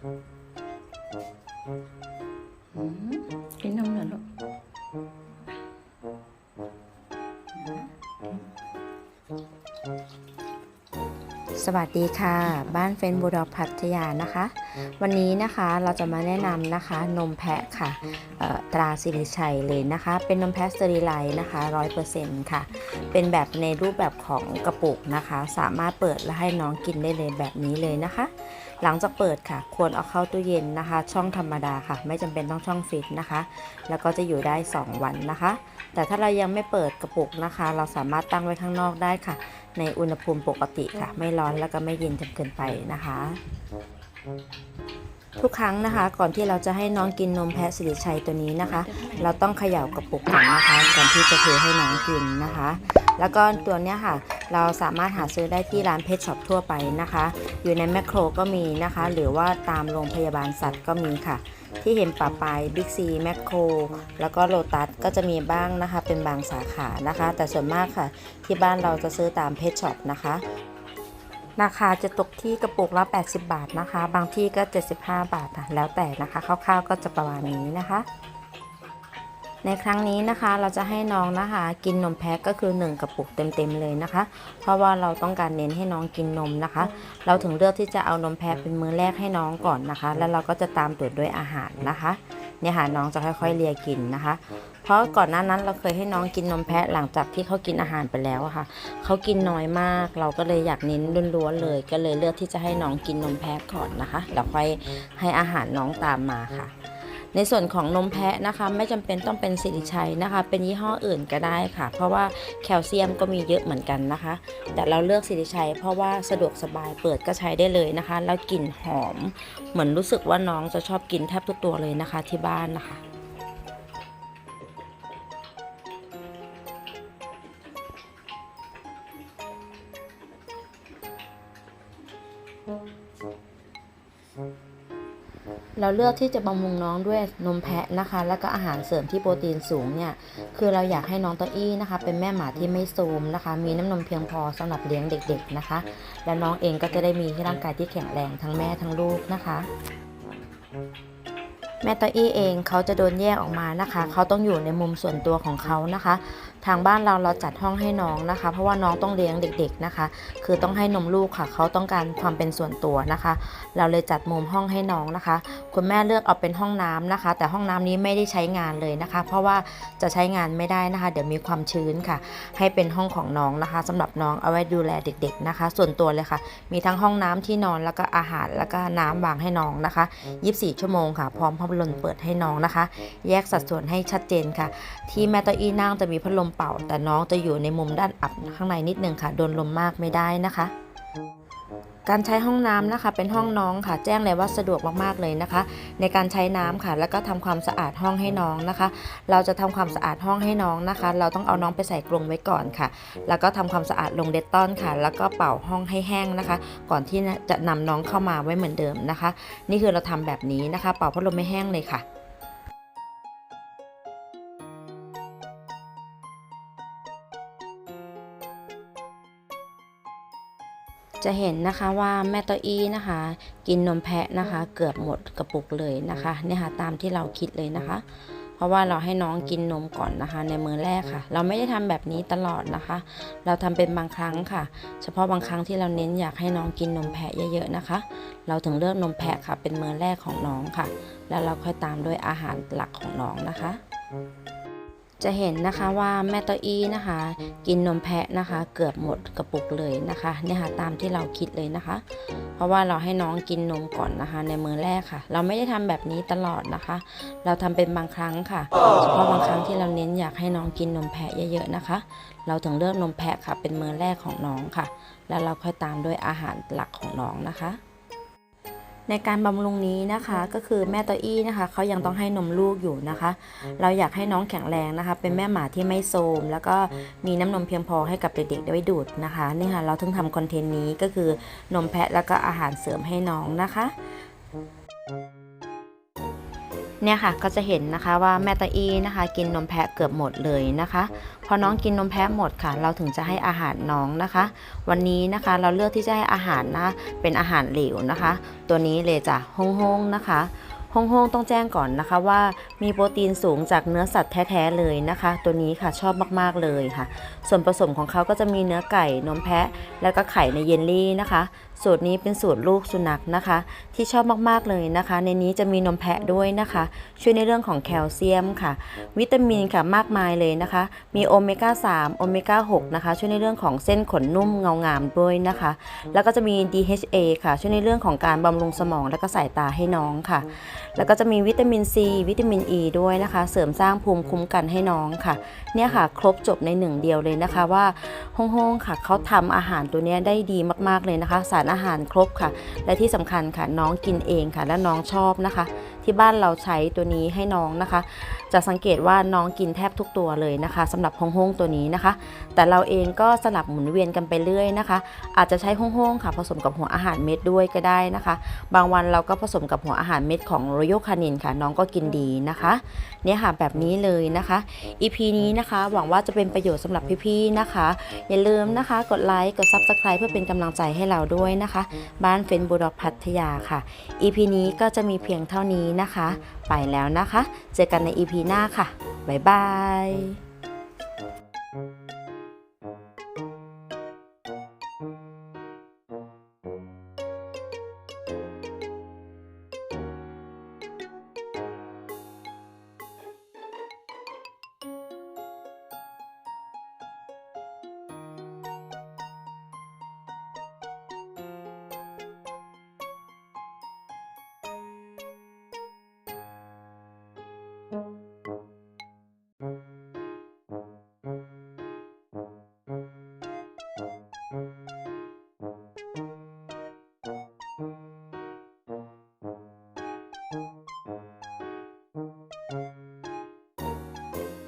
กินนมเหรอลูกสวัสดีค่ะ บ้านเฟนบูดอกพัทยานะคะ วันนี้นะคะเราจะมาแนะนำนะคะนมแพะค่ะตราสิริชัยเลยนะคะ เป็นนมแพะสเตอริไลน์นะคะ100%ค่ะ เป็นแบบในรูปแบบของกระปุกนะคะ สามารถเปิดและให้น้องกินได้เลยแบบนี้เลยนะคะ หลังจากเปิดค่ะ ควรเอาเข้าตู้เย็นนะคะ ช่องธรรมดาค่ะ ไม่จำเป็นต้องช่องฟิตนะคะ แล้วก็จะอยู่ได้ 2 วันนะคะ แต่ถ้าเรายังไม่เปิดกระปุกนะคะ เราสามารถตั้งไว้ข้างนอกได้ค่ะ ในอุณหภูมิปกติค่ะ ไม่ร้อนแล้วก็ไม่เย็นจนเกินไปนะคะทุกครั้งนะคะ ก่อนที่เราจะให้น้องกินนมแพะสิริชัยตัวนี้นะคะ เราต้องเขย่ากระปุกก่อนนะคะ ก่อนที่จะเทให้น้องกินนะคะ แล้วก็ตัวเนี้ยค่ะ เราสามารถหาซื้อได้ที่ร้านเพชช็อปทั่วไปนะคะ อยู่ในแมคโครก็มีนะคะ หรือว่าตามโรงพยาบาลสัตว์ก็มีค่ะ ที่เห็นป่าปายบิ๊กซีแมคโครแล้วก็โลตัสก็จะมีบ้างนะคะ เป็นบางสาขานะคะ แต่ส่วนมากค่ะ ที่บ้านเราจะซื้อตามเพชช็อปนะคะราคาจะตกที่กระปุกละ 80 บาทนะคะ บางที่ก็ 75 บาทนะแล้วแต่นะคะ คร่าวๆก็จะประมาณนี้นะคะ ในครั้งนี้นะคะเราจะให้น้องนะคะ กินนมแพะก็คือ 1 กระปุกเต็มๆเลยนะคะ เพราะว่าเราต้องการเน้นให้น้องกินนมนะคะ เราถึงเลือกที่จะเอานมแพะเป็นมื้อแรกให้น้องก่อนนะคะ แล้วเราก็จะตามตรวจด้วยอาหารนะคะเนี่ยค่ะน้องจะค่อยๆเลียกินนะคะ เพราะก่อนหน้านั้นเราเคยให้น้องกินนมแพะหลังจากที่เขากินอาหารไปแล้วค่ะเขากินน้อยมาก เราก็เลยอยากเน้นล้วนๆเลย ก็เลยเลือกที่จะให้น้องกินนมแพะก่อนนะคะแล้วค่อยให้อาหารน้องตามมาค่ะ ในส่วนของนมแพะนะคะ ไม่จำเป็นต้องเป็นสิริชัยนะคะ เป็นยี่ห้ออื่นก็ได้ค่ะ เพราะว่าแคลเซียมก็มีเยอะเหมือนกันนะคะ แต่เราเลือกสิริชัย เพราะว่าสะดวกสบายเปิดก็ใช้ได้เลยนะคะ แล้วกลิ่นหอม เหมือนรู้สึกว่าน้องจะชอบกินแทบทุกตัวเลยนะคะที่บ้านนะคะ เราเลือกที่จะบำรุงน้องด้วยนมแพะนะคะ แล้วก็อาหารเสริมที่โปรตีนสูงเนี่ย คือเราอยากให้น้องเต้าอี้นะคะ เป็นแม่หมาที่ไม่โทรมนะคะ มีน้ำนมเพียงพอสำหรับเลี้ยงเด็ก ๆนะคะ และน้องเองก็จะได้มีร่างกายที่แข็งแรงทั้งแม่ทั้งลูกนะคะ แม่เต้าอี้เองเขาจะโดนแยกออกมานะคะ เขาต้องอยู่ในมุมส่วนตัวของเขานะคะทางบ้านเราเราจัดห้องให้น้องนะคะ เพราะว่าน้องต้องเลี้ยงเด็ก ๆนะคะ คือต้องให้นมลูกค่ะ เขาต้องการความเป็นส่วนตัวนะคะ เราเลยจัดมุมห้องให้น้องนะคะ คุณแม่เลือกเอาเป็นห้องน้ำนะคะ แต่ห้องน้ำนี้ไม่ได้ใช้งานเลยนะคะ เพราะว่าจะใช้งานไม่ได้นะคะ เดี๋ยวมีความชื้นค่ะ ให้เป็นห้องของน้องนะคะสำหรับน้องเอาไว้ดูแลเด็ก ๆนะคะ ส่วนตัวเลยค่ะ มีทั้งห้องน้ำที่นอนแล้วก็อาหารแล้วก็น้ำวางให้น้องนะคะ 24 ชั่วโมงค่ะ พร้อมพัดลมเปิดให้น้องนะคะ แยกสัดส่วนให้ชัดเจนค่ะ ที่แม่เต้าอี้นั่งจะมีพัดลมมเป่า แต่น้องจะอยู่ในมุมด้านอับข้างในนิดนึงค่ะโดนลมมากไม่ได้นะคะ การใช้ห้องน้ำนะคะ เป็นห้องน้องค่ะ แจ้งเลยว่าสะดวกมากๆเลยนะคะ ในการใช้น้ำค่ะ แล้วก็ทำความสะอาดห้องให้น้องนะคะ เราจะทำความสะอาดห้องให้น้องนะคะ เราต้องเอาน้องไปใส่กรงไว้ก่อนค่ะ แล้วก็ทำความสะอาดลงเดตตอนค่ะ แล้วก็เป่าห้องให้แห้งนะคะ ก่อนที่จะนำน้องเข้ามาไว้เหมือนเดิมนะคะ นี่คือเราทำแบบนี้นะคะ เป่าพัดลมให้แห้งเลยค่ะ จะเห็นนะคะว่าแม่เต้าอี้นะคะ กินนมแพะนะคะ เกือบหมดกระปุกเลยนะคะเนี่ยค่ะตามที่เราคิดเลยนะคะ เพราะว่าเราให้น้องกินนมก่อนนะคะ ในมื้อแรกค่ะ เราไม่ได้ทำแบบนี้ตลอดนะคะ เราทำเป็นบางครั้งค่ะ เฉพาะบางครั้งที่เราเน้นอยากให้น้องกินนมแพะเยอะๆนะคะ เราถึงเลือกนมแพะค่ะ เป็นมื้อแรกของน้องค่ะ แล้วเราค่อยตามด้วยอาหารหลักของน้องนะคะ จะเห็นนะคะว่าแม่เต้าอี้นะคะ กินนมแพะนะคะ เกือบหมดกระปุกเลยนะคะเนี่ยค่ะตามที่เราคิดเลยนะคะ เพราะว่าเราให้น้องกินนมก่อนนะคะ ในมื้อแรกค่ะ เราไม่ได้ทำแบบนี้ตลอดนะคะ เราทำเป็นบางครั้งค่ะเฉพาะบางครั้งที่เราเน้นอยากให้น้องกินนมแพะเยอะๆนะคะ เราถึงเลือกนมแพะค่ะ เป็นมื้อแรกของน้องค่ะ แล้วเราค่อยตามด้วยอาหารหลักของน้องนะคะ ในการบำรุงนี้นะคะก็คือแม่เตาอี้นะคะเขายังต้องให้นมลูกอยู่นะคะ เราอยากให้น้องแข็งแรงนะคะ เป็นแม่หมาที่ไม่โทรมแล้วก็มีน้ำนมเพียงพอให้กับเด็กๆได้ดูดนะคะนี่ค่ะเราถึงทำคอนเทนต์นี้ก็คือนมแพะแล้วก็อาหารเสริมให้น้องนะคะ เนี่ยค่ะก็จะเห็นนะคะว่าแม่ตาอีนะคะ กินนมแพะเกือบหมดเลยนะคะพอน้องกินนมแพะหมดค่ะ เราถึงจะให้อาหารน้องนะคะ วันนี้นะคะเราเลือกที่จะให้อาหารนะเป็นอาหารเหลวนะคะ ตัวนี้เลยจ้ะฮงฮงนะคะฮงฮงต้องแจ้งก่อนนะคะว่ามีโปรตีนสูงจากเนื้อสัตว์แท้ๆเลยนะคะ ตัวนี้ค่ะชอบมากๆเลยค่ะ ส่วนผสมของเขาก็จะมีเนื้อไก่นมแพะ แล้วก็ไข่ในเยลลี่นะคะ สูตรนี้เป็นสูตรลูกสุนัขนะคะ ที่ชอบมากๆเลยนะคะ ในนี้จะมีนมแพะด้วยนะคะ ช่วยในเรื่องของแคลเซียมค่ะ วิตามินค่ะมากมายเลยนะคะ มีโอเมก้า3โอเมก้า6นะคะ ช่วยในเรื่องของเส้นขนนุ่มเงางามด้วยนะคะ แล้วก็จะมี DHA ค่ะ ช่วยในเรื่องของการบำรุงสมองและก็สายตาให้น้องค่ะ แล้วก็จะมีวิตามิน C วิตามิน E ด้วยนะคะ เสริมสร้างภูมิคุ้มกันให้น้องค่ะ เนี่ยค่ะ ครบจบในหนึ่งเดียวเลยนะคะว่าฮงฮงค่ะเขาทำอาหารตัวนี้ได้ดีมากๆเลยนะคะ สารอาหารครบค่ะ และที่สำคัญค่ะน้องกินเองค่ะ และน้องชอบนะคะ ที่บ้านเราใช้ตัวนี้ให้น้องนะคะ จะสังเกตว่าน้องกินแทบทุกตัวเลยนะคะสำหรับฮงฮงตัวนี้นะคะ แต่เราเองก็สลับหมุนเวียนกันไปเรื่อยนะคะ อาจจะใช้ฮงฮงค่ะ ผสมกับหัวอาหารเม็ดด้วยก็ได้นะคะ บางวันเราก็ผสมกับหัวอาหารเม็ดของ Royal Canin ค่ะ น้องก็กินดีนะคะเนี่ยค่ะแบบนี้เลยนะคะ EP นี้นะคะ หวังว่าจะเป็นประโยชน์สำหรับพี่ๆนะคะ อย่าลืมนะคะ กดไลค์กด Subscribe เพื่อเป็นกำลังใจให้เราด้วยนะคะ บ้านเฟนบูดอกพัทยาค่ะ EP นี้ก็จะมีเพียงเท่านี้นะคะ ไปแล้วนะคะ เจอกันใน EP หน้าค่ะ บ๊ายบาย